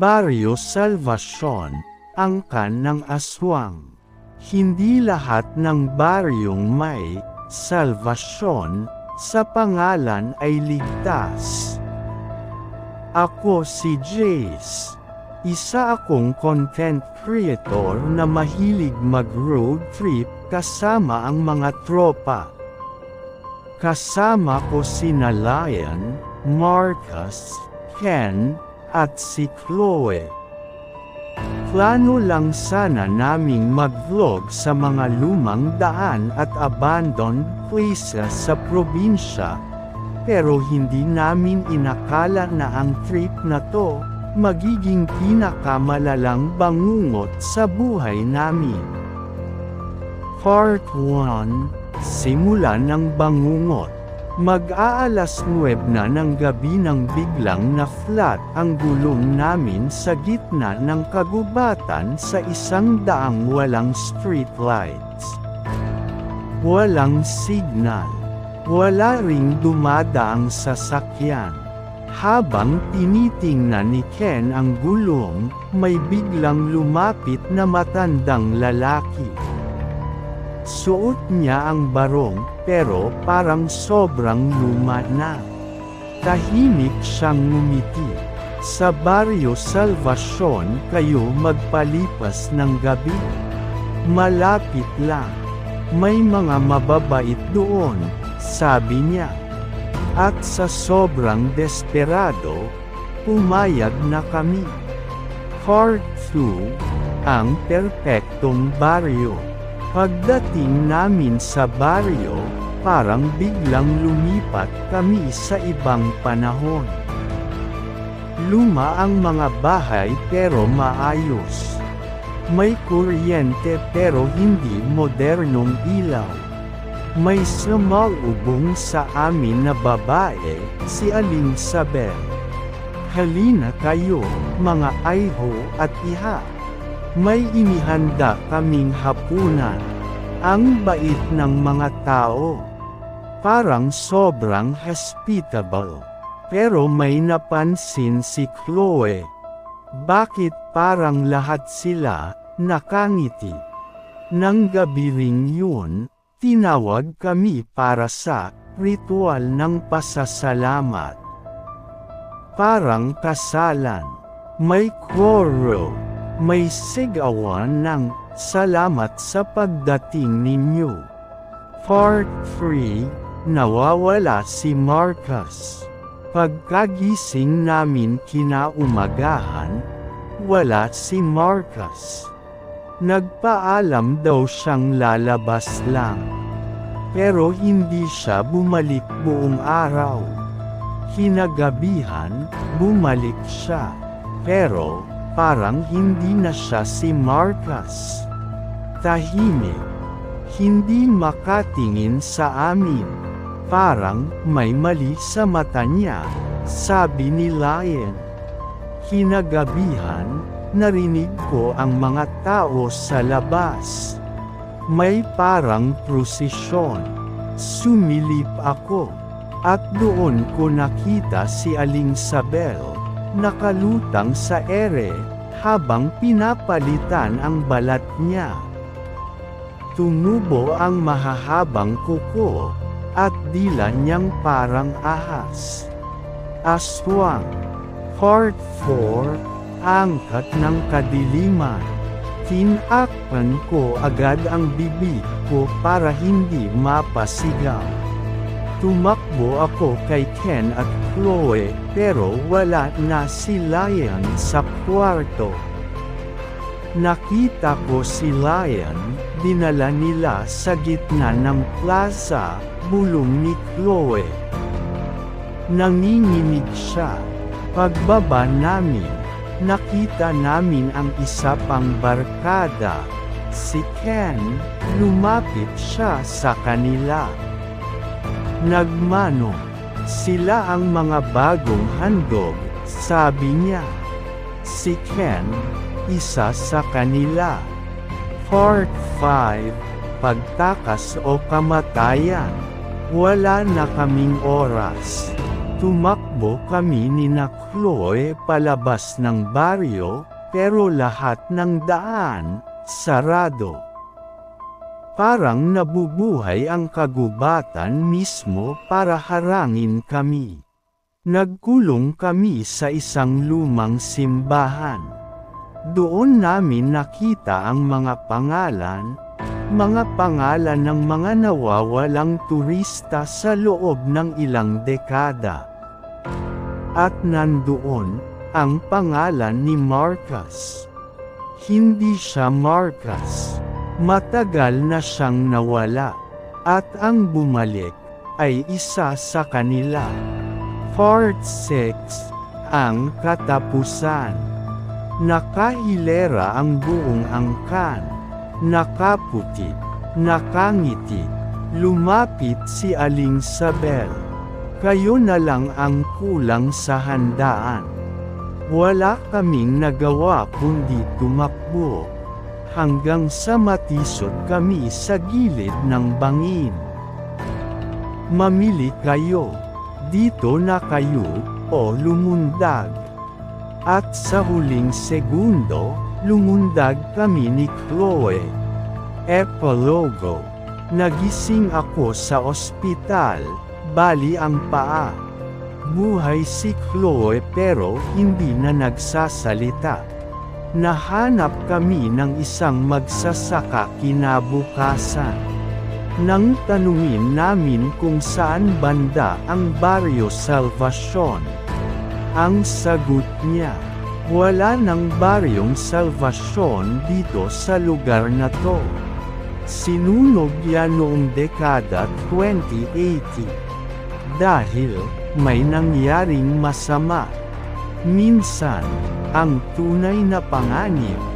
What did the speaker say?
Barrio Salvacion, angkan ng aswang. Hindi lahat ng baryong may salvasyon sa pangalan ay ligtas. Ako si Jace. Isa akong content creator na mahilig mag-road trip kasama ang mga tropa. Kasama ko sina Lion, Marcus, Ken, at si Chloe. Plano lang sana naming mag-vlog sa mga lumang daan at abandoned places sa probinsya, pero hindi namin inakala na ang trip na to, magiging pinakamalalang bangungot sa buhay namin. Part 1 Simula ng bangungot Mag-aalas 9 na ng gabi nang biglang na flat ang gulong namin sa gitna ng kagubatan sa isang daang walang street lights. Walang signal. Wala ring dumadaang sasakyan. Habang tinitingnan ni Ken ang gulong, may biglang lumapit na matandang lalaki. Suot niya ang barong, pero parang sobrang luma na. Tahimik siyang ngumiti. Sa Barrio Salvacion kayo magpalipas ng gabi. Malapit lang. May mga mababait doon, sabi niya. At sa sobrang desperado, pumayag na kami. Part 2, ang perpektong baryo. Pagdating namin sa baryo, parang biglang lumipat kami sa ibang panahon. Luma ang mga bahay pero maayos. May kuryente pero hindi modernong ilaw. May sumalubong sa amin na babae, si Aling Sabel. Halina kayo, mga ayho at iha. May inihanda kaming hapunan. Ang bait ng mga tao. Parang sobrang hospitable. Pero may napansin si Chloe. Bakit parang lahat sila nakangiti? Nang gabi ring yun, tinawag kami para sa ritual ng pasasalamat. Parang kasalan. May choro may sigawan ng salamat sa pagdating ninyo. Part 3, nawawala si Marcus. Pagkagising namin kinaumagahan, wala si Marcus. Nagpaalam daw siyang lalabas lang. Pero hindi siya bumalik buong araw. Kinagabihan, bumalik siya. Pero, Parang hindi na siya si Marcus. Tahimik. Hindi makatingin sa amin. Parang may mali sa mata niya, sabi ni Lion. Kinagabihan, narinig ko ang mga tao sa labas. May parang prosesyon. Sumilip ako. At doon ko nakita si Aling Sabel nakalutang sa ere, habang pinapalitan ang balat niya. Tumubo ang mahahabang kuko, at dila niyang parang ahas. Aswang. Part 4, Angkat ng Kadiliman. Tinakpan ko agad ang bibig ko para hindi mapasigaw. Tumakbo ako kay Ken at Chloe, pero wala na si Lion sa kwarto. Nakita ko si Lion, dinala nila sa gitna ng plaza, bulong ni Chloe. Nanginginig siya. Pagbaba namin, nakita namin ang isa pang barkada. Si Ken, lumapit siya sa kanila. Nagmano. Sila ang mga bagong handog, sabi niya. Si Ken, isa sa kanila. Part 5, Pagtakas o Kamatayan. Wala na kaming oras. Tumakbo kami ni na Chloe palabas ng baryo, pero lahat ng daan, sarado. Parang nabubuhay ang kagubatan mismo para harangin kami. Nagkulong kami sa isang lumang simbahan. Doon namin nakita ang mga pangalan, mga pangalan ng mga nawawalang turista sa loob ng ilang dekada. At nandoon, ang pangalan ni Marcus. Hindi siya Marcus. Matagal na siyang nawala. At ang bumalik, ay isa sa kanila. Part 6, Ang Katapusan. Nakahilera ang buong angkan. Nakaputi, nakangiti. Lumapit si Aling Sabel. Kayo na lang ang kulang sa handaan. Wala kaming nagawa kundi tumakbo. Hanggang sa matisod kami sa gilid ng bangin. Mamili kayo. Dito na kayo, o lumundag. At sa huling segundo, lumundag kami ni Chloe. Epilogo. Nagising ako sa ospital, bali ang paa. Buhay si Chloe pero hindi na nagsasalita. Nahanap kami ng isang magsasaka kinabukasan. Nang tanungin namin kung saan banda ang Barrio Salvacion. Ang sagot niya, wala ng Baryong Salvacion dito sa lugar na to. Sinunog yan noong dekada 2080. Dahil, may nangyaring masama. Minsan, ang tunay na panganib